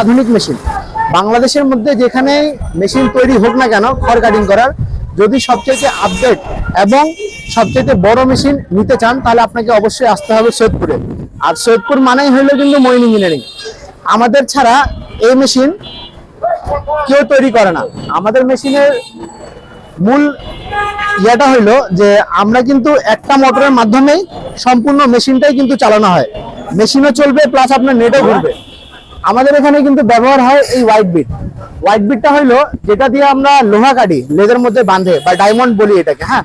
আধুনিক মেশিন। বাংলাদেশের মধ্যে যেখানে মেশিন তৈরি হোক না কেন, খড় কাটিং করার, যদি সবচেয়ে আপডেট এবং সবচেয়ে বড় মেশিন নিতে চান, তাহলে আপনাকে অবশ্যই আসতে হবে সৈয়দপুরে। আর সৈয়দপুর মানেই হইল কিন্তু মইন ইঞ্জিনিয়ারিং আমাদের ছাড়া এই মেশিন কেউ তৈরি করে না। আমাদের মেশিনের মূল ইয়েটা হইল যে আমরা কিন্তু একটা মোটরের মাধ্যমেই সম্পূর্ণ মেশিনটাই কিন্তু চালানো হয়। মেশিনও চলবে প্লাস আপনার নেটও ঘুরবে। আমাদের এখানে কিন্তু ব্যবহার হয় এই হোয়াইট বিট হোয়াইট বিটটা হইল যেটা দিয়ে আমরা লোহা কাটি লেদের মধ্যে বাঁধে বা ডায়মন্ড বলি এটাকে হ্যাঁ?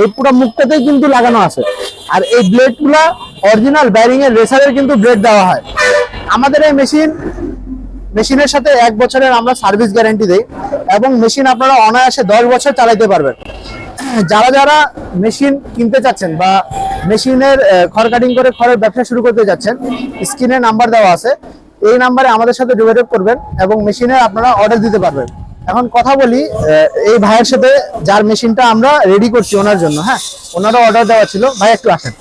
এই পুরো মুখটাতেই কিন্তু লাগানো আছে। আর এই ব্লেডগুলা অরিজিনাল ব্যারিং এর রেসারের কিন্তু ব্লেড দেওয়া হয়। আমাদের এই মেশিন, মেশিনের সাথে এক বছরের আমরা সার্ভিস গ্যারান্টি দিই এবং মেশিন আপনারা অনায়াসে দশ বছর চালাইতে পারবেন। যারা যারা মেশিন কিনতে চাচ্ছেন বা মেশিনের খড় কাটিং করে খড়ের ব্যবসা শুরু করতে যাচ্ছেন, স্ক্রিনে নাম্বার দেওয়া আছে। এই নাম্বারে আমাদের সাথে যোগাযোগ করবেন এবং মেশিনের আপনারা অর্ডার দিতে পারবেন। এখন কথা বলি এই ভাইয়ের সাথে যার মেশিনটা আমরা রেডি করছি ওনার জন্য হ্যাঁ? ওনারও অর্ডার দেওয়া ছিল। ভাই, একটু আসেন।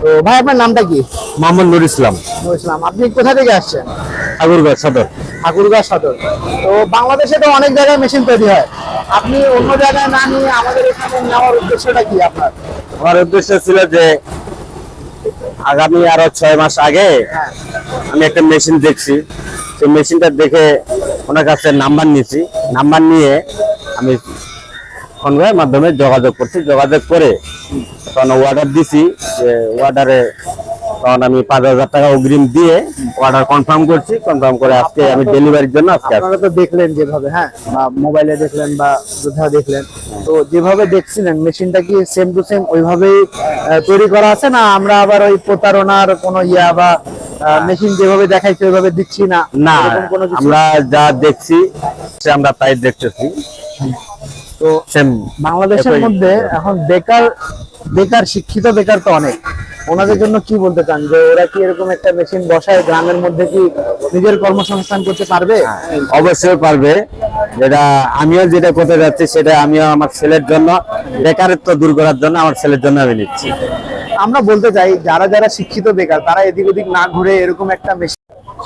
তো ভাই আপনার নামটা কি? মোহাম্মদ নুর ইসলাম। ইসলাম আপনি কোথা থেকে আসছেন? ঠাকুরগাঁও সদর। ঠাকুরগাঁ সদর। তো বাংলাদেশে তো অনেক জায়গায় মেশিন তৈরি হয়। আপনি অন্য জায়গায় না নিয়ে আমাদের এখানে নেওয়ার উদ্দেশ্যটা কি আপনার? আমার উদ্দেশ্য ছিল যে আগামী আরও ছয় মাস আগে আমি একটা মেশিন দেখছি। সেই মেশিনটা দেখে ওনার কাছে নাম্বার নিয়েছি। নাম্বার নিয়ে আমি ফোন মাধ্যমে যোগাযোগ করছি। যোগাযোগ করে তখন অর্ডার দিছি যে অর্ডারে তখন আমি পাঁচ হাজার টাকা অগ্রিম দিয়ে অর্ডার কনফার্ম করছি। কনফার্ম করে আজকে আমি ডেলিভারির জন্য আজকে আপনারা তো দেখলেন যেভাবে হ্যাঁ বা মোবাইলে দেখলেন বা কোথাও দেখলেন। তো যেভাবে দেখছিলেন মেশিনটা কি সেম টু সেম ওইভাবেই তৈরি করা আছে না আমরা আবার ওই প্রতারণার কোনো ইয়া বা মেশিন যেভাবে দেখাইছে ওইভাবে দিচ্ছি না? না আমরা যা দেখছি সে আমরা তাই দেখতেছি। তো সেম বাংলাদেশের মধ্যে এখন বেকার বেকার শিক্ষিত বেকার তো অনেক। ওনাদের জন্য কি বলতে চান? যে ওরা কি এরকম একটা মেশিন বসায় গ্রামের মধ্যে কি নিজের কর্মসংস্থান করতে পারবে? অবশ্যই পারবে। যেটা আমিও যেটা করতে যাচ্ছি সেটা আমিও আমার ছেলের জন্য বেকারত্ব দূর করার জন্য আমার ছেলের জন্য আমি নিচ্ছি। আমরা বলতে চাই যারা যারা শিক্ষিত বেকার তারা এদিক ওদিক না ঘুরে এরকম একটা মেশিন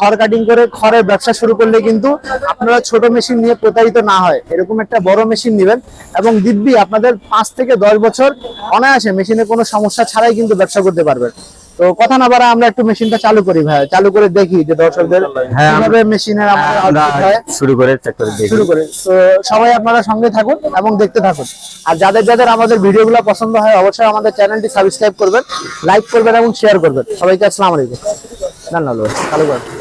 খড় কাটিং করে খড়ের ব্যবসা শুরু করলে কিন্তু আপনারা ছোট মেশিন নিয়ে প্রতারিত না হয়। এরকম একটা বড় মেশিন নেবেন এবং দিব্যি আপনাদের পাঁচ থেকে দশ বছর অনায়াসে মেশিনে কোনো সমস্যা ছাড়াই কিন্তু ব্যবসা করতে পারবেন। তো কথা না বাড়া আমরা একটু মেশিনটা চালু করি ভাই। চালু করে দেখি যে দর্শকদের হ্যাঁ, কীভাবে মেশিনের শুরু করে শুরু করে। তো সবাই আপনারা সঙ্গে থাকুন এবং দেখতে থাকুন। আর যাদের যাদের আমাদের ভিডিও ভিডিওগুলো পছন্দ হয় অবশ্যই আমাদের চ্যানেলটি সাবস্ক্রাইব করবেন লাইক করবেন এবং শেয়ার করবেন। সবাইকে আসসালামু আলাইকুম। লো, চালু করেন।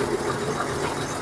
何だ?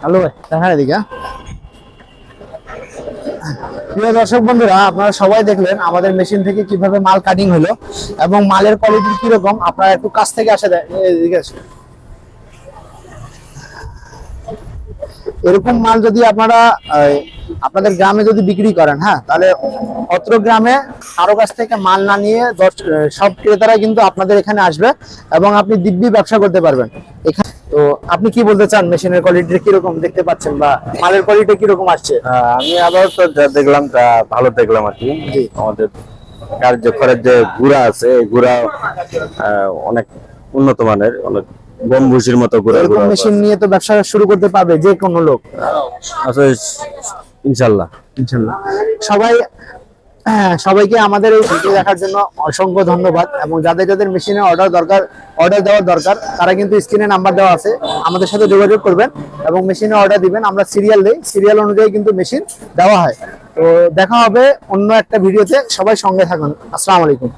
হ্যালো দেখা এদিকে হ্যাঁ? প্রিয় দর্শক বন্ধুরা, আপনারা সবাই দেখলেন আমাদের মেশিন থেকে কীভাবে মাল কাটিং হলো এবং মালের কোয়ালিটি কীরকম, আপনারা একটু কাছ থেকে আসে এদিকে এরকম মাল যদি আপনারা আপনাদের গ্রামে যদি বিক্রি করেন হ্যাঁ তাহলে অত্র গ্রামে কারও কাছ থেকে মাল না নিয়ে সব ক্রেতারা কিন্তু আপনাদের এখানে আসবে এবং আপনি দিব্যি ব্যবসা করতে পারবেন। এখানে তো আপনি কি বলতে চান? মেশিনের কোয়ালিটি কীরকম দেখতে পাচ্ছেন বা মালের কোয়ালিটি কীরকম আসছে? আমি আবার তো যা দেখলাম তা ভালো দেখলাম আর কি। আমাদের কার্যকরের যে গুড়া আছে এই গুড়া অনেক উন্নত মানের অনেক গম্বুসির মতো গুড়া এরকম মেশিন নিয়ে তো ব্যবসা শুরু করতে পারবে যে কোনো লোক। আছে ইনশাল্লাহ। ইনশাল্লাহ। সবাই হ্যাঁ, সবাইকে আমাদের এই ভিডিও দেখার জন্য অসংখ্য ধন্যবাদ এবং যাদের যাদের মেশিনে অর্ডার দরকার অর্ডার দেওয়ার দরকার তারা কিন্তু স্ক্রিনে নাম্বার দেওয়া আছে। আমাদের সাথে যোগাযোগ করবেন এবং মেশিনে অর্ডার দিবেন। আমরা সিরিয়াল দিই। সিরিয়াল অনুযায়ী কিন্তু মেশিন দেওয়া হয়। তো দেখা হবে অন্য একটা ভিডিওতে সবাই সঙ্গে থাকুন। আসসালামু আলাইকুম।